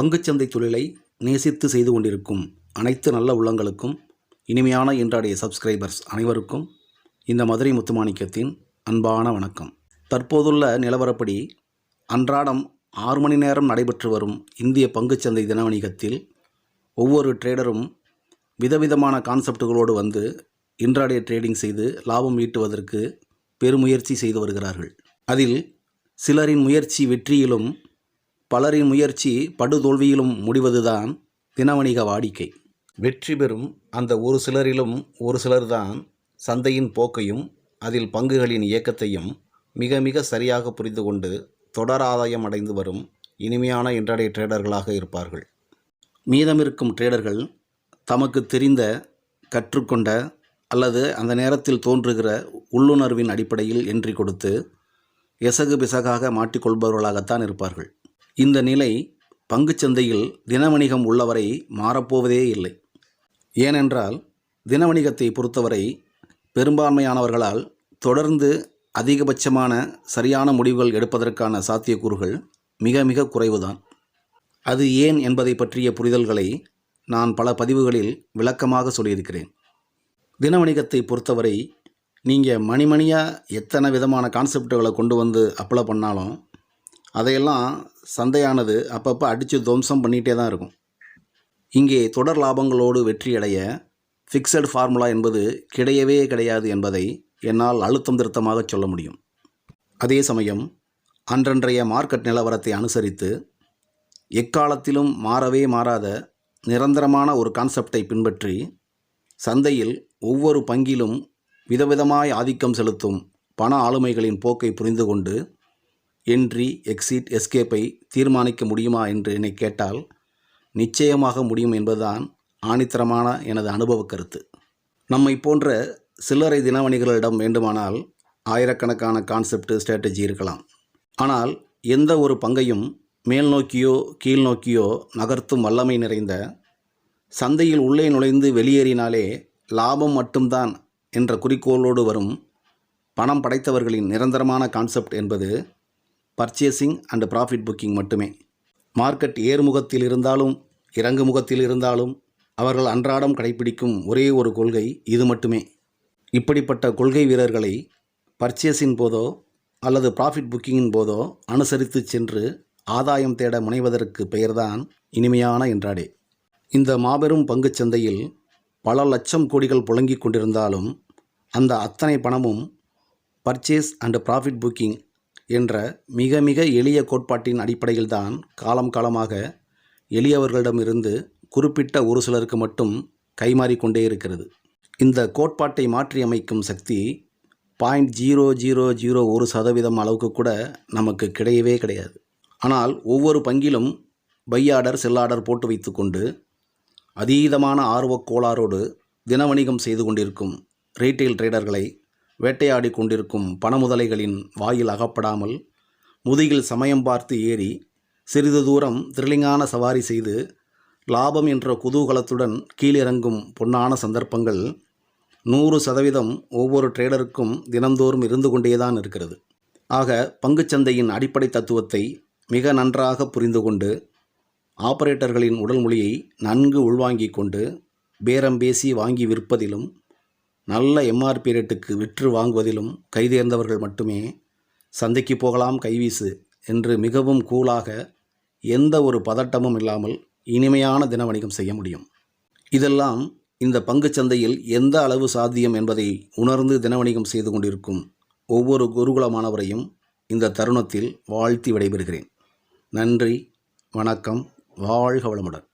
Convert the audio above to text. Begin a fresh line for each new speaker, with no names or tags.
பங்குச்சந்தை தொழிலை நேசித்து செய்து கொண்டிருக்கும் அனைத்து நல்ல உள்ளங்களுக்கும் இனிமையான இன்றாடைய சப்ஸ்கிரைபர்ஸ் அனைவருக்கும் இந்த மதுரை முத்துமாணிக்கத்தின் அன்பான வணக்கம். தற்போதுள்ள நிலவரப்படி அன்றாடம் ஆறு மணி நேரம் நடைபெற்று வரும் இந்திய பங்குச்சந்தை தின வணிகத்தில் ஒவ்வொரு ட்ரேடரும் விதவிதமான கான்செப்டுகளோடு வந்து இன்றாடைய ட்ரேடிங் செய்து லாபம் ஈட்டுவதற்கு பெருமுயற்சி செய்து வருகிறார்கள். அதில் சிலரின் முயற்சி வெற்றியிலும் பலரின் முயற்சி படுதோல்வியிலும் முடிவதுதான் தினவணிக வாடிக்கை. வெற்றி பெறும் அந்த ஒரு சிலரிலும் ஒரு சிலர்தான் சந்தையின் போக்கையும் அதில் பங்குகளின் இயக்கத்தையும் மிக மிக சரியாக புரிந்து கொண்டு தொடர் ஆதாயம் அடைந்து வரும் இனிமையான இன்றைய ட்ரேடர்களாக இருப்பார்கள். மீதமிருக்கும் ட்ரேடர்கள் தமக்கு தெரிந்த கற்றுக்கொண்ட அல்லது அந்த நேரத்தில் தோன்றுகிற உள்ளுணர்வின் அடிப்படையில் என்ட்ரி கொடுத்து எசகு பிசகாக மாட்டிக்கொள்பவர்களாகத்தான் இருப்பார்கள். இந்த நிலை பங்குச்சந்தையில் தினவணிகம் உள்ளவரை மாறப்போவதே இல்லை. ஏனென்றால் தினவணிகத்தை பொறுத்தவரை பெரும்பான்மையானவர்களால் தொடர்ந்து அதிகபட்சமான சரியான முடிவுகள் எடுப்பதற்கான சாத்தியக்கூறுகள் மிக மிக குறைவுதான். அது ஏன் என்பதை பற்றிய புரிதல்களை நான் பல பதிவுகளில் விளக்கமாக சொல்லியிருக்கிறேன். தினவணிகத்தை பொறுத்தவரை நீங்கள் மணிமணியாக எத்தனை விதமான கான்செப்டுகளை கொண்டு வந்து அப்ளை பண்ணாலும் அதையெல்லாம் சந்தையானது அப்பப்போ அடித்து துவம்சம் பண்ணிகிட்டே தான் இருக்கும். இங்கே தொடர் லாபங்களோடு வெற்றியடைய ஃபிக்ஸட் ஃபார்முலா என்பது கிடையவே கிடையாது என்பதை என்னால் அழுத்தம் திருத்தமாக சொல்ல முடியும். அதே சமயம் அன்றன்றைய மார்க்கெட் நிலவரத்தை அனுசரித்து எக்காலத்திலும் மாறவே மாறாத நிரந்தரமான ஒரு கான்செப்டை பின்பற்றி சந்தையில் ஒவ்வொரு பங்கிலும் விதவிதமாய் ஆதிக்கம் செலுத்தும் பண ஆளுமைகளின் போக்கை புரிந்து கொண்டு என்ட்ரி எக்ஸிட் எஸ்கேப்பை தீர்மானிக்க முடியுமா என்று என்னை கேட்டால் நிச்சயமாக முடியும் என்பதுதான் ஆணித்தரமான எனது அனுபவ கருத்து. நம்மை போன்ற சில்லறை தினவணிகளிடம் வேண்டுமானால் ஆயிரக்கணக்கான கான்செப்ட் ஸ்ட்ராட்டஜி இருக்கலாம். ஆனால் எந்த ஒரு பங்கையும் மேல் நோக்கியோ கீழ் நோக்கியோ நகர்த்தும் வல்லமை நிறைந்த சந்தையில் உள்ளே நுழைந்து வெளியேறினாலே லாபம் மட்டும்தான் என்ற குறிக்கோளோடு வரும் பணம் படைத்தவர்களின் நிரந்தரமான கான்செப்ட் என்பது பர்ச்சேசிங் அண்ட் ப்ராஃபிட் புக்கிங் மட்டுமே. மார்க்கெட் ஏறுமுகத்தில் இருந்தாலும் இறங்கு முகத்தில் இருந்தாலும் அவர்கள் அன்றாடம் கடைபிடிக்கும் ஒரே ஒரு கொள்கை இது மட்டுமே. இப்படிப்பட்ட கொள்கை வீரர்களை பர்ச்சேஸின் போதோ அல்லது ப்ராஃபிட் புக்கிங்கின் போதோ அனுசரித்து சென்று ஆதாயம் தேட முனைவதற்கு பெயர்தான் இனிமையான என்றாடே. இந்த மாபெரும் பங்குச் சந்தையில் பல லட்சம் கோடிகள் புழங்கிக் கொண்டிருந்தாலும் அந்த அத்தனை பணமும் பர்ச்சேஸ் அண்ட் ப்ராஃபிட் புக்கிங் என்ற மிக மிக எளிய கோட்பாட்டின் அடிப்படையில்தான் காலம் காலமாக எளியவர்களிடமிருந்து குறிப்பிட்ட ஒரு சிலருக்கு மட்டும் கைமாறிக்கொண்டே இருக்கிறது. இந்த கோட்பாட்டை மாற்றியமைக்கும் சக்தி பாயிண்ட் ஜீரோ ஜீரோ ஜீரோ ஒரு சதவீதம் அளவுக்கு கூட நமக்கு கிடையவே கிடையாது. ஆனால் ஒவ்வொரு பங்கிலும் பை ஆர்டர் செல் ஆர்டர் போட்டு வைத்துக்கொண்டு அதீதமான ஆர்வக் கோளாறோடு தினவணிகம் செய்து கொண்டிருக்கும் ரீட்டைல் ட்ரேடர்களை வேட்டையாடி கொண்டிருக்கும் பணமுதலைகளின் வாயில் அகப்படாமல் முதுகில் சமயம் பார்த்து ஏறி சிறிது தூரம் த்ரில்லிங்கான சவாரி செய்து லாபம் என்ற குதூகலத்துடன் கீழிறங்கும் பொன்னான சந்தர்ப்பங்கள் நூறு சதவீதம் ஒவ்வொரு ட்ரேடருக்கும் தினந்தோறும் இருந்து கொண்டேதான் இருக்கிறது. ஆக பங்குச்சந்தையின் அடிப்படை தத்துவத்தை மிக நன்றாக புரிந்து கொண்டு ஆபரேட்டர்களின் உடல் மொழியை நன்கு உள்வாங்கிக் கொண்டு பேரம் பேசி வாங்கி விற்பதிலும் நல்ல எம்ஆர்பி ரேட்டுக்கு விற்று வாங்குவதிலும் கைதேர்ந்தவர்கள் மட்டுமே சந்தைக்கு போகலாம் கைவீசு என்று மிகவும் கூலாக எந்த ஒரு பதட்டமும் இல்லாமல் இனிமையான தின வணிகம் செய்ய முடியும். இதெல்லாம் இந்த பங்குச் சந்தையில் எந்த அளவு சாத்தியம் என்பதை உணர்ந்து தின வணிகம் செய்து கொண்டிருக்கும் ஒவ்வொரு குருகுல மாணவரையும் இந்த தருணத்தில் வாழ்த்தி விடைபெறுகிறேன். நன்றி வணக்கம் வாழ்க வளமுடன்.